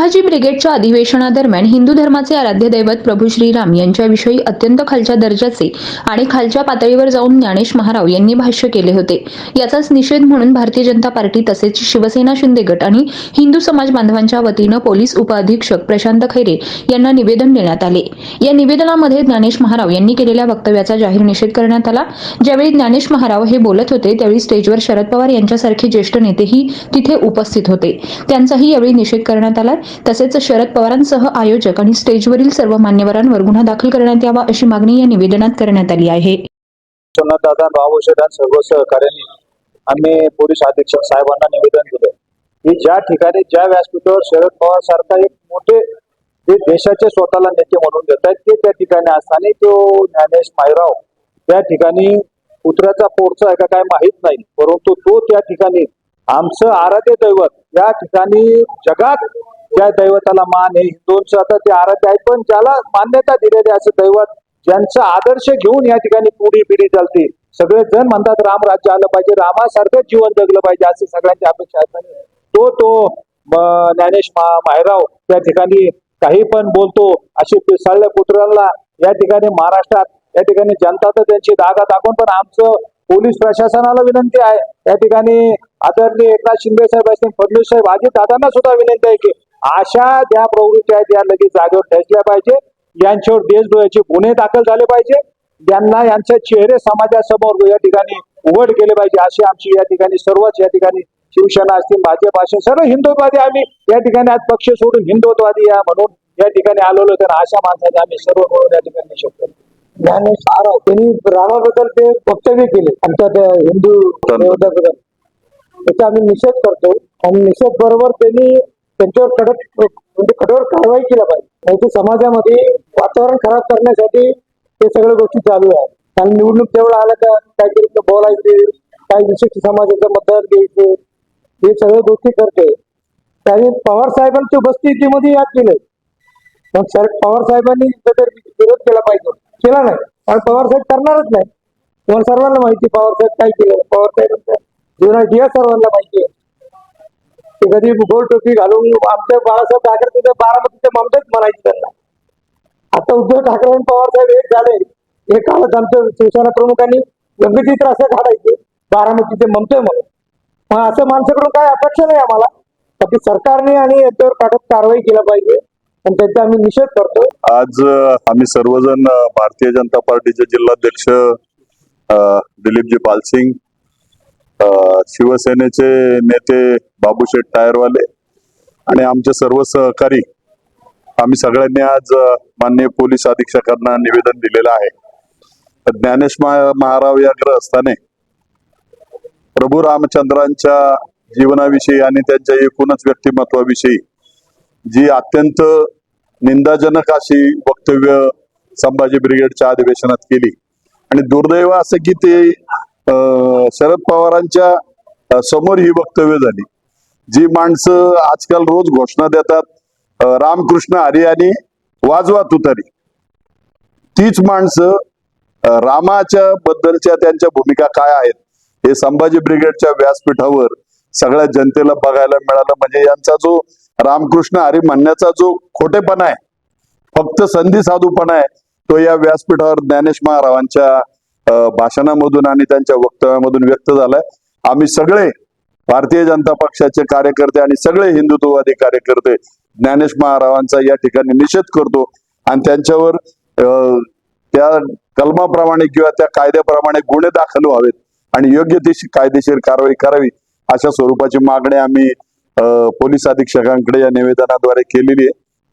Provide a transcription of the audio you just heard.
संभाजी ब्रिगेडच्या अधिवेशनादरम्यान हिंदू धर्माचे आराध्य दैवत प्रभू श्रीराम यांच्याविषयी अत्यंत खालच्या दर्जाचे आणि खालच्या पातळीवर जाऊन ज्ञानेश महाराव यांनी भाष्य केले होते. याचाच निषेध म्हणून भारतीय जनता पार्टी तसेच शिवसेना शिंदे गट आणि हिंदू समाज बांधवांच्या वतीनं पोलीस उपअधीक्षक प्रशांत खैरे यांना निवेदन देण्यात आले. या निवेदनामध्ये ज्ञानेश महाराव यांनी केलेल्या वक्तव्याचा जाहीर निषेध करण्यात आला. ज्यावेळी ज्ञानेश महाराव हे बोलत होते त्यावेळी स्टेजवर शरद पवार यांच्यासारखे ज्येष्ठ नेतेही तिथे उपस्थित होते. त्यांचाही यावेळी निषेध करण्यात आला. तसेच शरद पवारांसह आयोजक आणि स्टेजवरील सर्व मान्यवरांवर गुन्हा दाखल करण्यात यावा अशी मागणी या निवेदनात करण्यात आली आहे. सर्व सहकार्यांनी आम्ही पोलीस अधीक्षक साहेबांना निवेदन दिलं. की ज्या ठिकाणी ज्या व्यासपीठावर शरद पवार सारखा एक मोठे जे देशाचे स्वतःला नेते म्हणून देत आहेत ते त्या ठिकाणी असताना तो ज्ञानेश मायराव त्या ठिकाणी कुत्र्याचा पोरचा आहे का काय माहीत नाही परंतु तो त्या ठिकाणी आमचं आराध्य दैवत या ठिकाणी जगात ज्या दैवताला मान आहे हिंदूंचं आता ते आराध्य आहे पण ज्याला मान्यता दिलेली असं दैवत ज्यांचा आदर्श घेऊन या ठिकाणी पुढी पिढी चालते. सगळे जण म्हणतात राम राज्य आलं पाहिजे रामासारखं जीवन जगलं पाहिजे असं सगळ्यांची अपेक्षा असताना तो तो ज्ञानेश मा- माहेराव त्या ठिकाणी काही पण बोलतो असे पिसाळल्या पुत्रांना या ठिकाणी महाराष्ट्रात या ठिकाणी जनता तर त्यांची दागा दाखवून पण आमचं पोलीस प्रशासनाला विनंती आहे. या ठिकाणी आदरणीय एकनाथ शिंदे साहेब असतील फडणवीस साहेब अजित दादांना सुद्धा विनंती आहे की अशा ज्या प्रवृत्ती आहेत या लगेच जागेवर ठेचल्या पाहिजे. यांच्यावर देशद्रोहाचे गुन्हे दाखल झाले पाहिजे. यांना यांचे चेहरे समाजासमोर या ठिकाणी उघड केले पाहिजे. अशी आमची या ठिकाणी सर्वच या ठिकाणी शिवसेना असतील भाजप असेल सर्व हिंदुत्ववादी आम्ही या ठिकाणी आज पक्ष सोडून हिंदुत्ववादी या म्हणून या ठिकाणी आलेलो तर अशा माणसाचे आम्ही सर्व मिळून या ठिकाणी महाराज त्यांनी रामाबद्दल ते वक्तव्य केले. आमच्या त्या हिंदू विरोधाबद्दल त्याचा आम्ही निषेध करतो. आणि निषेध बरोबर त्यांनी त्यांच्यावर कडक म्हणजे कठोर कारवाई केला पाहिजे. नाही समाजामध्ये वातावरण खराब करण्यासाठी हे सगळ्या गोष्टी चालू आहेत. आणि निवडणूक तेवढं आलं का काहीतरी बोलायचे काही विशिष्ट समाजाचं मतदान द्यायचे हे सगळ्या गोष्टी करते. त्याने पवार साहेबांच्या उपस्थितीमध्ये याद केलंय. मग सर पवार साहेबांनी विरोध केला पाहिजे. केला नाही. कारण पवार साहेब करणारच नाही. तुम्हाला सर्वांना माहिती पवार साहेब काय केलं? पवार साहेब जीवनात या सर्वांना माहिती आहे. ते कधी गोल टोपी घालून आमच्या बाळासाहेब ठाकरे तिथे बारामतीचे ममतेच म्हणायचे त्यांना. आता उद्धव ठाकरे आणि पवार साहेब एक झाले. हे कालच आमच्या शिवसेना प्रमुखांनी व्यंगचित्र असं काढायचे बारामतीचे ममते म्हणून. मग असं माणसाकडून काय अपेक्षा नाही आम्हाला. बाकी सरकारने आणि याच्यावर कडक कारवाई केला पाहिजे. आणि त्याचा आम्ही निषेध करतो. आज आम्ही सर्वजण भारतीय जनता पार्टीचे जिल्हाध्यक्ष दिलीपजी पालसिंग शिवसेनेचे नेते बाबूशेठ टायरवाले आणि आमचे सर्व सहकारी आम्ही सगळ्यांनी आज माननीय पोलीस अधीक्षकांना निवेदन दिलेलं आहे. ज्ञानेश महा- महाराव या ग्रहस्थाने प्रभू रामचंद्रांच्या जीवनाविषयी आणि त्यांच्या एकूणच व्यक्तिमत्वाविषयी जी अत्यंत निंदाजनक अशी वक्तव्य संभाजी ब्रिगेडच्या अधिवेशनात केली. आणि दुर्दैव असं की ते शरद पवारांच्या समोर ही वक्तव्य झाली. जी माणसं आजकाल रोज घोषणा देतात रामकृष्ण हरी आणि वाजवा तुतारी. तीच माणसं रामाच्या बद्दलच्या त्यांच्या भूमिका काय आहेत हे संभाजी ब्रिगेडच्या व्यासपीठावर सगळ्या जनतेला बघायला मिळालं. म्हणजे यांचा जो रामकृष्ण हरी म्हणण्याचा जो खोटेपणा आहे फक्त संधी साधूपणा आहे तो या व्यासपीठावर ज्ञानेश महारावांच्या भाषणामधून आणि त्यांच्या वक्तव्यामधून व्यक्त झालाय. आम्ही सगळे भारतीय जनता पक्षाचे कार्यकर्ते आणि सगळे हिंदुत्ववादी कार्यकर्ते ज्ञानेश महारावांचा या ठिकाणी निषेध करतो आणि त्यांच्यावर अं, त्या कलमाप्रमाणे किंवा त्या कायद्याप्रमाणे गुन्हे दाखल व्हावेत आणि योग्य ती कायदेशीर कारवाई करावी अशा स्वरूपाची मागणी आम्ही पोलीस अधीक्षकांकडे या निवेदनाद्वारे केलेली आहे.